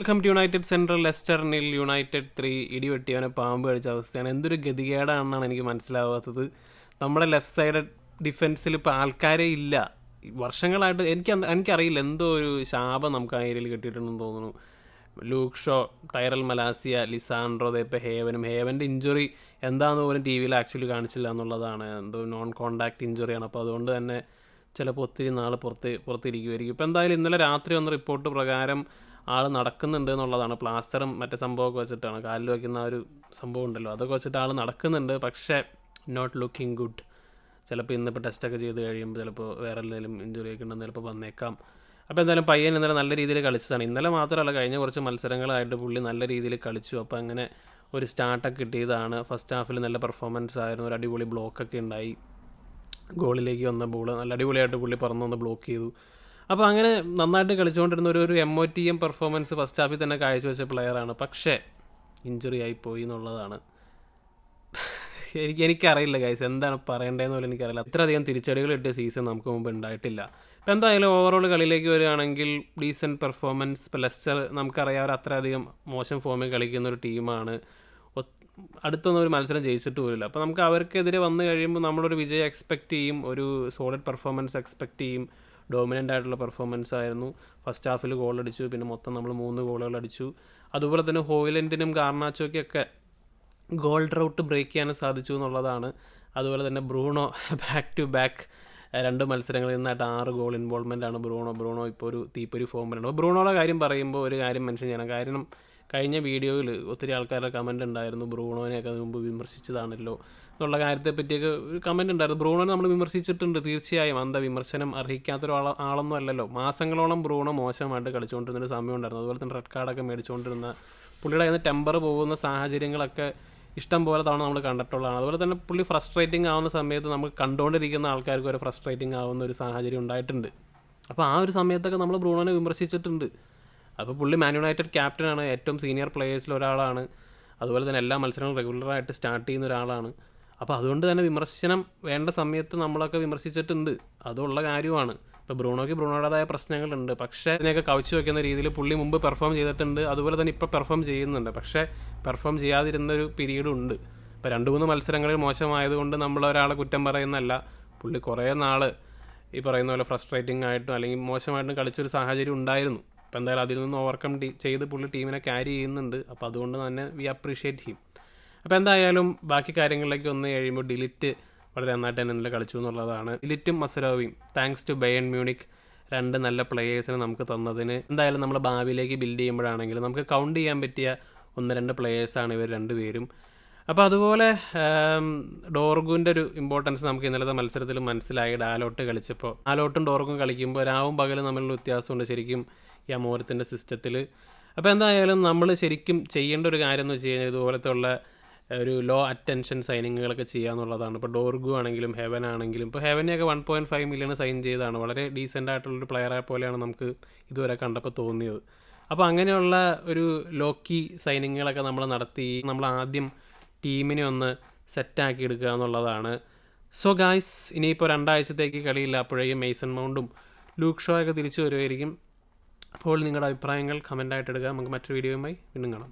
Welcome to United central ലെസ്റ്ററിനിൽ United three ഇടിവെട്ടിയവനെ പാമ്പ് കഴിച്ച അവസ്ഥയാണ്. എന്തൊരു ഗതികേടാണെന്നാണ് എനിക്ക് മനസ്സിലാവാത്തത്. നമ്മുടെ ലെഫ്റ്റ് സൈഡ് ഡിഫൻസിൽ ഇപ്പോൾ ആൾക്കാരെ ഇല്ല. വർഷങ്ങളായിട്ട് എനിക്ക് എനിക്കറിയില്ല എന്തോ ഒരു ശാപം നമുക്ക് ആ ഏരിയയിൽ കിട്ടിയിട്ടുണ്ടെന്ന് തോന്നുന്നു. Luke Shaw Tyrell Malacia Lisandro ഇപ്പം ഹേവനും ഹേവന്റെ ഇഞ്ചുറി എന്താണെന്ന് പോലും ടി വിയിൽ ആക്ച്വലി കാണിച്ചില്ല എന്നുള്ളതാണ്. എന്തോ നോൺ കോണ്ടാക്ട് ഇഞ്ചുറിയാണ് അപ്പോൾ അതുകൊണ്ട് തന്നെ ചിലപ്പോൾ ഒത്തിരി നാൾ പുറത്ത് പുറത്തിരിക്കുമായിരിക്കും ഇപ്പോൾ എന്തായാലും ഇന്നലെ രാത്രി വന്ന റിപ്പോർട്ട് പ്രകാരം ആൾ നടക്കുന്നുണ്ട് എന്നുള്ളതാണ്. പ്ലാസ്റ്ററും മറ്റേ സംഭവമൊക്കെ വെച്ചിട്ടാണ്. കാലിൽ വയ്ക്കുന്ന ഒരു സംഭവം ഉണ്ടല്ലോ. അതൊക്കെ വെച്ചിട്ട് ആൾ നടക്കുന്നുണ്ട് പക്ഷേ നോട്ട് ലുക്കിംഗ് ഗുഡ് ചിലപ്പോൾ ഇന്നിപ്പോൾ ടെസ്റ്റൊക്കെ ചെയ്ത് കഴിയുമ്പോൾ ചിലപ്പോൾ വേറെ എന്തെങ്കിലും ഇഞ്ചുറി ഒക്കെ ഉണ്ടെന്ന് ചിലപ്പോൾ വന്നേക്കാം. അപ്പോൾ എന്തായാലും പയ്യൻ ഇന്നലെ നല്ല രീതിയിൽ കളിച്ചതാണ്. ഇന്നലെ മാത്രമല്ല കഴിഞ്ഞ കുറച്ച് മത്സരങ്ങളായിട്ട് പുള്ളി നല്ല രീതിയിൽ കളിച്ചു. അപ്പോൾ അങ്ങനെ ഒരു സ്റ്റാർട്ടൊക്കെ കിട്ടിയതാണ്. ഫസ്റ്റ് ഹാഫിൽ നല്ല പെർഫോമൻസ് ആയിരുന്നു. ഒരു അടിപൊളി ബ്ലോക്കൊക്കെ ഉണ്ടായി. ഗോളിലേക്ക് വന്ന ബോൾ നല്ല അടിപൊളിയായിട്ട് പുള്ളി പറന്നു വന്ന് ബ്ലോക്ക് ചെയ്തു. അപ്പോൾ അങ്ങനെ നന്നായിട്ട് കളിച്ചുകൊണ്ടിരുന്ന ഒരു ഒരു M O T M performance first ഹാഫിൽ തന്നെ കാഴ്ചവെച്ച പ്ലെയറാണ് പക്ഷേ ഇഞ്ചുറി ആയി പോയി എന്നുള്ളതാണ്. എനിക്ക് എനിക്കറിയില്ല ഗൈസ് എന്താണ് പറയേണ്ടതെന്ന് പോലും എനിക്കറിയില്ല. ഇത്രയധികം തിരിച്ചടികൾ കിട്ടിയ സീസൺ നമുക്ക് മുമ്പ് ഉണ്ടായിട്ടില്ല. അപ്പോൾ എന്തായാലും ഓവറോൾ കളിയിലേക്ക് വരികയാണെങ്കിൽ ഡീസന്റ് പെർഫോമൻസ് പ്ലസ്റ്റർ ലെസ്റ്റർ നമുക്കറിയാം അവർ അത്രയധികം മോശം ഫോമിൽ കളിക്കുന്ന ഒരു ടീമാണ് അടുത്തൊന്നും ഒരു മത്സരം ജയിച്ചിട്ട് പോലില്ല അപ്പോൾ നമുക്ക് അവർക്കെതിരെ വന്നു കഴിയുമ്പോൾ നമ്മളൊരു വിജയം എക്സ്പെക്റ്റ് ചെയ്യും. ഒരു സോളിഡ് പെർഫോമൻസ് എക്സ്പെക്റ്റ് ചെയ്യും. ഡോമിനന്റ് ആയിട്ടുള്ള പെർഫോമൻസ് ആയിരുന്നു. ഫസ്റ്റ് ഹാഫിൽ ഗോൾ അടിച്ചു പിന്നെ മൊത്തം നമ്മൾ മൂന്ന് ഗോളുകൾ അടിച്ചു. അതുപോലെ തന്നെ ഹോയിലൻഡിനും ഗാർണാച്ചോയ്ക്കൊക്കെ ഗോൾ ഡ്രൗട്ട് ബ്രേക്ക് ചെയ്യാൻ സാധിച്ചു എന്നുള്ളതാണ്. അതുപോലെ തന്നെ ബ്രൂണോ ബാക്ക് ടു ബാക്ക് രണ്ട് മത്സരങ്ങളിൽ നിന്നായിട്ട് ആറ് ഗോൾ ഇൻവോൾവ്മെന്റ് ആണ് ബ്രൂണോ. ബ്രൂണോ ഇപ്പോൾ ഒരു തീപ്പൊരു ഫോമിലുണ്ട് അപ്പോൾ ബ്രൂണോയുടെ കാര്യം പറയുമ്പോൾ ഒരു കാര്യം മെൻഷൻ ചെയ്യണം കാരണം കഴിഞ്ഞ വീഡിയോയിൽ ഒത്തിരി ആൾക്കാരുടെ കമന്റ് ഉണ്ടായിരുന്നു. ബ്രൂണോനെയൊക്കെ മുമ്പ് വിമർശിച്ചതാണല്ലോ. എന്നുള്ള കാര്യത്തെ പറ്റിയൊക്കെ ഒരു കമന്റ് ഉണ്ടായിരുന്നു. ബ്രൂണോനെ നമ്മൾ വിമർശിച്ചിട്ടുണ്ട്. തീർച്ചയായും. അന്ത വിമർശനം അർഹിക്കാത്തൊരു ആള ആളൊന്നും അല്ലല്ലോ. മാസങ്ങളോളം ബ്രൂണോ മോശമായിട്ട് കളിച്ചുകൊണ്ടിരുന്ന ഒരു സമയം ഉണ്ടായിരുന്നു അതുപോലെ തന്നെ റെഡ് കാർഡൊക്കെ മേടിച്ചുകൊണ്ടിരുന്ന പുള്ളിയുടെ നിന്ന് ടെമ്പർ പോകുന്ന സാഹചര്യങ്ങളൊക്കെ ഇഷ്ടം പോലെ തവണ നമ്മൾ കണ്ടിട്ടുള്ളതാണ്. അതുപോലെ തന്നെ പുള്ളി ഫ്രസ്ട്രേറ്റിംഗ് ആവുന്ന സമയത്ത് നമുക്ക് കണ്ടുകൊണ്ടിരിക്കുന്ന ആൾക്കാർക്ക് ഒരു ഫ്രസ്ട്രേറ്റിംഗ് ആവുന്ന ഒരു സാഹചര്യം ഉണ്ടായിട്ടുണ്ട്. അപ്പോൾ ആ ഒരു സമയത്തൊക്കെ നമ്മൾ ബ്രൂണോനെ വിമർശിച്ചിട്ടുണ്ട്. അപ്പോൾ പുള്ളി മാൻ യുണൈറ്റഡ് ക്യാപ്റ്റനാണ് ഏറ്റവും സീനിയർ പ്ലേയേഴ്സിൽ ഒരാളാണ്. അതുപോലെ തന്നെ എല്ലാ മത്സരങ്ങളും റെഗുലറായിട്ട് സ്റ്റാർട്ട് ചെയ്യുന്ന ഒരാളാണ്. അപ്പോൾ അതുകൊണ്ട് തന്നെ വിമർശനം വേണ്ട സമയത്ത് നമ്മളൊക്കെ വിമർശിച്ചിട്ടുണ്ട്. അതുള്ള കാര്യമാണ്. ഇപ്പോൾ ബ്രൂണോയ്ക്ക് ബ്രൂണോയുടേതായ പ്രശ്നങ്ങളുണ്ട്. പക്ഷേ ഇതിനെയൊക്കെ കവച്ചു വയ്ക്കുന്ന രീതിയിൽ പുള്ളി മുമ്പ് പെർഫോം ചെയ്തിട്ടുണ്ട്. അതുപോലെ തന്നെ ഇപ്പോൾ പെർഫോം ചെയ്യുന്നുണ്ട്. പക്ഷേ പെർഫോം ചെയ്യാതിരുന്ന ഒരു പീരീഡും ഉണ്ട്. ഇപ്പോൾ രണ്ട് മൂന്ന് മത്സരങ്ങളിൽ മോശമായതുകൊണ്ട് നമ്മൾ ഒരാളെ കുറ്റം പറയുന്നല്ല പുള്ളി കുറേ നാൾ ഈ പറയുന്ന പോലെ ഫ്രസ്ട്രേറ്റിംഗ് ആയിട്ടും അല്ലെങ്കിൽ മോശമായിട്ടും കളിച്ചൊരു സാഹചര്യം ഉണ്ടായിരുന്നു. അപ്പോൾ എന്തായാലും അതിൽ നിന്ന് ഓവർകം ചെയ്ത് പുള്ളി ടീമിനെ ക്യാരി ചെയ്യുന്നുണ്ട്. അപ്പോൾ അതുകൊണ്ട് തന്നെ വി അപ്രീഷിയേറ്റ് ഹിം അപ്പോൾ എന്തായാലും ബാക്കി കാര്യങ്ങളിലേക്ക് ഒന്ന് കഴിയുമ്പോൾ ഡിലിറ്റ് വളരെ നന്നായിട്ട് തന്നെ ഇന്നലെ കളിച്ചു എന്നുള്ളതാണ്. ഡിലിറ്റും മസരോവിയും താങ്ക്സ് ടു ബയൺ മ്യൂണിക് രണ്ട് നല്ല പ്ലേയേഴ്സിനെ നമുക്ക് തന്നതിന്. എന്തായാലും നമ്മൾ ഭാവിയിലേക്ക് ബിൽഡ് ചെയ്യുമ്പോഴാണെങ്കിലും നമുക്ക് കൗണ്ട് ചെയ്യാൻ പറ്റിയ ഒന്ന് രണ്ട് പ്ലേയേഴ്സാണ് ഇവർ രണ്ടുപേരും. അപ്പോൾ അതുപോലെ ഡോർഗുവിന്റെ ഒരു ഇമ്പോർട്ടൻസ് നമുക്ക് ഇന്നലത്തെ മത്സരത്തിൽ മനസ്സിലായി. ഡാലോട്ട് കളിച്ചപ്പോൾ ഡാലോട്ടും ഡോർഗും കളിക്കുമ്പോൾ രാവും പകലും തമ്മിലുള്ള വ്യത്യാസമുണ്ട്. ശരിക്കും ഈ അമോരത്തിന്റെ സിസ്റ്റത്തിൽ. അപ്പോൾ എന്തായാലും നമ്മൾ ശരിക്കും ചെയ്യേണ്ട ഒരു കാര്യം എന്ന് വെച്ച് കഴിഞ്ഞാൽ ഇതുപോലത്തെ ഉള്ള ഒരു ലോ അറ്റൻഷൻ സൈനിങ്ങുകളൊക്കെ ചെയ്യുക എന്നുള്ളതാണ്. ഇപ്പോൾ ഡോർഗു ആണെങ്കിലും ഹെവൻ ആണെങ്കിലും ഇപ്പോൾ ഹെവനെയൊക്കെ one point five million sign ചെയ്തതാണ്. വളരെ ഡീസെന്റ് ആയിട്ടുള്ളൊരു പ്ലെയറെ പോലെയാണ് നമുക്ക് ഇതുവരെ കണ്ടപ്പോൾ തോന്നിയത്. അപ്പോൾ അങ്ങനെയുള്ള ഒരു ലോക്കി സൈനിങ്ങുകളൊക്കെ നമ്മൾ നടത്തി നമ്മൾ ആദ്യം ടീമിനെ ഒന്ന് സെറ്റാക്കി എടുക്കുക എന്നുള്ളതാണ്. സോ ഗായ്സ് ഇനിയിപ്പോൾ രണ്ടാഴ്ചത്തേക്ക് കളിയില്ല. അപ്പോഴേക്കും മെയ്സൺ മൗണ്ടും ലൂക്ക് ഒക്കെ തിരിച്ചു വരുമായിരിക്കും അപ്പോൾ നിങ്ങളുടെ അഭിപ്രായങ്ങൾ കമന്റായിട്ട് ഇടുക. നമുക്ക് മറ്റൊരു വീഡിയോയുമായി വീണ്ടും കാണാം.